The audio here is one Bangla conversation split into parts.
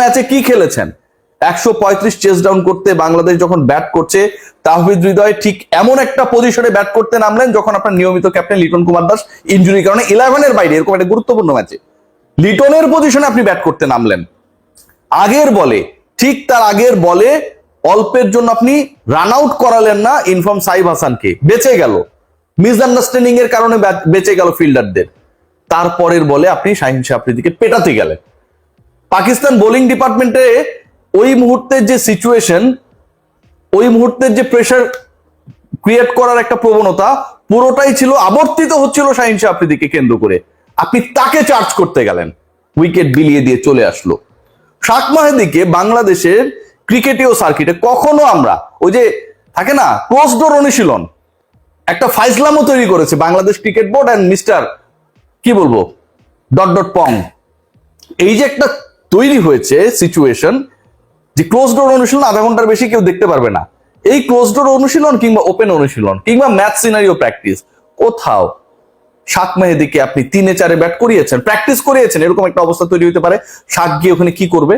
ম্যাচে কি খেলেছেন? একশো পঁয়ত্রিশ চেস ডাউন করতে বাংলাদেশ যখন ব্যাট করছে তাহবিদ হৃদয় ঠিক এমন একটা পজিশনে ব্যাট করতে নামলেন যখন আপনার নিয়মিত ক্যাপ্টেন লিটন কুমার দাস ইঞ্জুরির কারণে ইলেভেনের বাইরে, এরকম একটা গুরুত্বপূর্ণ ম্যাচে। লিটনের পজিশনে আপনি ব্যাট করতে নামলেন। আগের বলে, ঠিক তার আগের বলে অল্পের জন্য আপনি রান আউট করালেন না ইনফর্ম সাইব হাসানকে। বেঁচে গেল। মিসআন্ডারস্ট্যান্ডিং এর কারণে বেঁচে গেল ফিল্ডারদের তারপরের বলে আপনি শাহিন শাহ পেটাতে গেলেন। পাকিস্তান বোলিং ডিপার্টমেন্টে ওই মুহূর্তের যে সিচুয়েশন ওই মুহূর্তের যে প্রেশার ক্রিয়েট করার একটা প্রবণতা, পুরোটাই ছিল, আবর্তিত হচ্ছিল শাহিন শাহ আফ্রিদিকে কেন্দ্র করে। আপনি তাকে চার্জ করতে গেলেন। উইকেট বিলিয়ে দিয়ে চলে আসলো। শাক মাহেদিকে বাংলাদেশের ক্রিকেটীয় সার্কিটে কখনো আমরা, ওই যে থাকে না ক্লোজ ডোর অনুশীলন, একটা ফাইজলামও তৈরি করেছে Bangladesh cricket board and mister কি বলব? ডট ডট পং এই যে একটা তৈরি হয়েছে সিচুয়েশন যে ক্লোজ ডোর অনুশীলন আধা ঘণ্টার বেশি কেউ দেখতে পারবে না। এই ক্লোজ ডোর অনুশীলন কিংবা ওপেন অনুশীলন কিংবা ম্যাথ সিনারিও প্র্যাকটিস কোথাও সাত মেহেদিকে আপনি তিনে চারে ব্যাট করিয়েছেন প্র্যাকটিস করিয়েছেন, এরকম একটা অবস্থা তৈরি হতে পারে। শাক গিয়ে ওখানে কি করবে?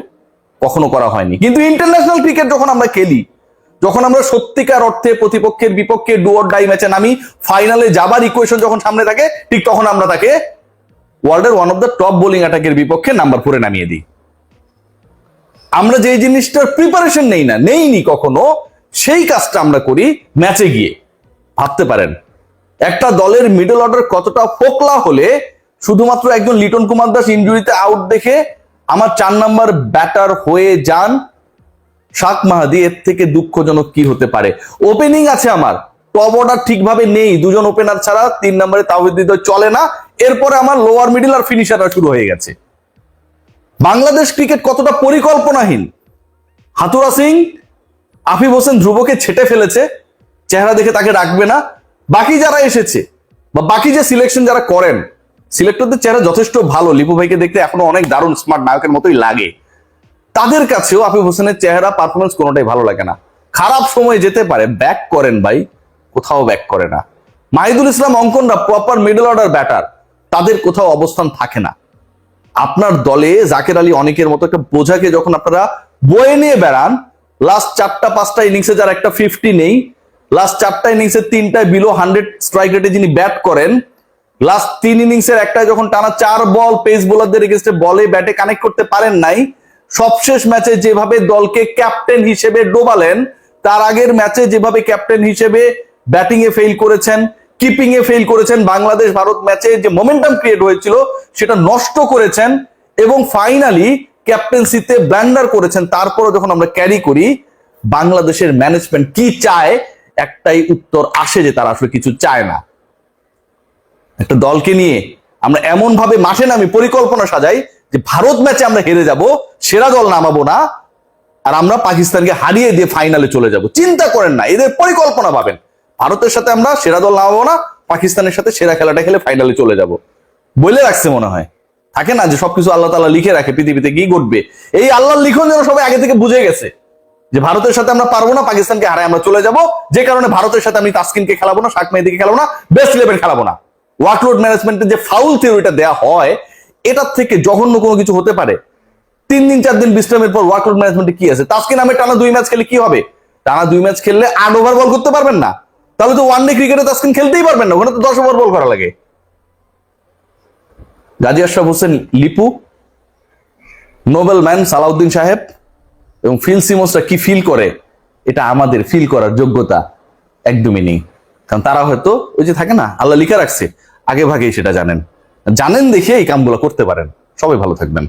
কখনো করা হয়নি। কিন্তু ইন্টারন্যাশনাল ক্রিকেট যখন আমরা খেলি, যখন আমরা সত্যিকার অর্থে প্রতিপক্ষের বিপক্ষে ডুয়ার ডাই ম্যাচে নামি ফাইনালে যাবার ইকুয়েশন যখন সামনে থাকে, ঠিক তখন আমরা তাকে ওয়ার্ল্ডের one of the top bowling অ্যাটাকের বিপক্ষে নাম্বার ফোরে নামিয়ে দিই। আমরা যে জিনিসটার প্রিপারেশন নেই না, নেইনি কখনো, সেই কাজটা আমরা করি ম্যাচে গিয়ে। ভাবতে পারেন, একটা দলের মিডল অর্ডার কতটা ফোকলা হলে শুধুমাত্র একজন লিটন কুমার দাস ইঞ্জুরিতে আউট দেখে আমার চার নাম্বার ব্যাটার হয়ে যান, শাক মাহাদি, এর থেকে দুঃখজনক কি হতে পারে? ওপেনিং আছে আমার টপ অর্ডার ঠিকভাবে নেই, দুজন ওপেনার ছাড়া তিন নম্বরে তাহিদ চলে না, এরপরে আমার লোয়ার মিডিল আর ফিনিশাররা শুরু হয়ে গেছে। বাংলাদেশ ক্রিকেট কতটা পরিকল্পনাহীন? হাতুরা সিং, আফিফ হোসেন ধ্রুবকে ছেটে ফেলেছে, চেহারা দেখে তাকে রাখবে না। বাকি যারা এসেছে, বা বাকি যে সিলেকশন যারা করেন সিলেক্টরদের চেহারা যথেষ্ট ভালো। লিপু ভাইকে দেখতে এখনও অনেক দারুণ স্মার্ট নায়কের মতোই লাগে। তাদের কাছেও আফিফ হোসেনের চেহারা পারফরমেন্স কোনোটাই ভালো লাগে না। খারাপ সময় যেতে পারে ব্যাক করেন ভাই, কোথাও ব্যাক করে না। মাহিদুল ইসলাম অঙ্কনরা প্রপার মিডল অর্ডার ব্যাটার তাদের কোথাও অবস্থান থাকে না। আপনার দলে জাকের আলী অনেকের মতো একটা বোঝাকে যখন আপনারা বয়ে নিয়ে বেড়ান লাস্ট চারটা, পাঁচটা ইনিংসে যার একটা ফিফটি নেই লাস্ট চারটা ইনিংসে তিনটায় বিলো হান্ড্রেড স্ট্রাইক রেটে যিনি ব্যাট করেন লাস্ট তিন ইনিংসের একটা যখন টানা চার বল পেস বোলারদের এগেস্টে বলে ব্যাটে কানেক্ট করতে পারেন নাই, সবশেষ ম্যাচে যেভাবে দলকে ক্যাপ্টেন হিসেবে ডোবালেন, তার আগের ম্যাচে যেভাবে ক্যাপ্টেন হিসেবে ব্যাটিং এ ফেল করেছেন কিপিং এ ফেল করেছেন বাংলাদেশ ভারত ম্যাচে যে মোমেন্টাম ক্রিয়েট হয়েছিল, সেটা নষ্ট করেছেন এবং ফাইনালি ক্যাপ্টেন্সিতে ব্ল্যান্ডার করেছেন। তারপরে যখন আমরা ক্যারি করি, বাংলাদেশের ম্যানেজমেন্ট কি চায়, একটাই উত্তর আসে যে তারা আসলে কিছু চায় না। একটা দলকে নিয়ে আমরা এমন ভাবে মাঠে নামি, পরিকল্পনা সাজাই যে ভারত ম্যাচে আমরা হেরে যাব, সেরা দল নামাবো না, আর আমরা পাকিস্তানকে হারিয়ে দিয়ে ফাইনালে চলে যাব। চিন্তা করেন না, এদের পরিকল্পনা পাবেন ভারতের সাথে আমরা সেরা দল নামাবো না, পাকিস্তানের সাথে সেরা খেলাটা খেলে ফাইনালে চলে যাব। বলে রাখছে মনে হয়। থাকে না যে সবকিছু আল্লাহ তালা লিখে রাখে, পৃথিবীতে কি ঘটবে? এই আল্লাহর লিখন যেন সবাই আগে থেকে বুঝে গেছে, যে ভারতের সাথে আমরা পারব না, পাকিস্তানকে হারাই আমরা চলে যাব, যে কারণে ভারতের সাথে আমি তাসকিনকে খেলাবো না শাক মেহেদিকে খেলাবো না বেস্ট ইলেভেন খেলাবো না। ওয়ার্কলোড ম্যানেজমেন্টের যে ফাউল থিওরিটা দেওয়া হয়, এটার থেকে জঘন্য কোনো কিছু হতে পারে। তিন দিন, চার দিন বিশ্রামের পর ওয়ার্কলোড ম্যানেজমেন্টে কি আছে? তাসকিন আমি টানা দুই ম্যাচ খেলে কি হবে? টানা দুই ম্যাচ খেললে আট ওভার বল করতে পারবেন না। তাহলে তো ওয়ান ডে ক্রিকেটে তাসকিন খেলতেই পারবেন না, ওখানে তো দশ ওভার বল করা লাগে। গাজী আশরাফ হোসেন, লিপু, নোবেল ম্যান সালাউদ্দিন সাহেব এবং ফিল সিমোসরা কি ফিল করে, এটা আমাদের ফিল করার যোগ্যতা একদমই নেই। কারণ তারা হয়তো ওই যে থাকে না, আল্লাহ লিখে রাখছে, আগে ভাগেই সেটা জানেন। জানেন দেখে এই কামগুলো করতে পারেন। সবাই ভালো থাকবেন।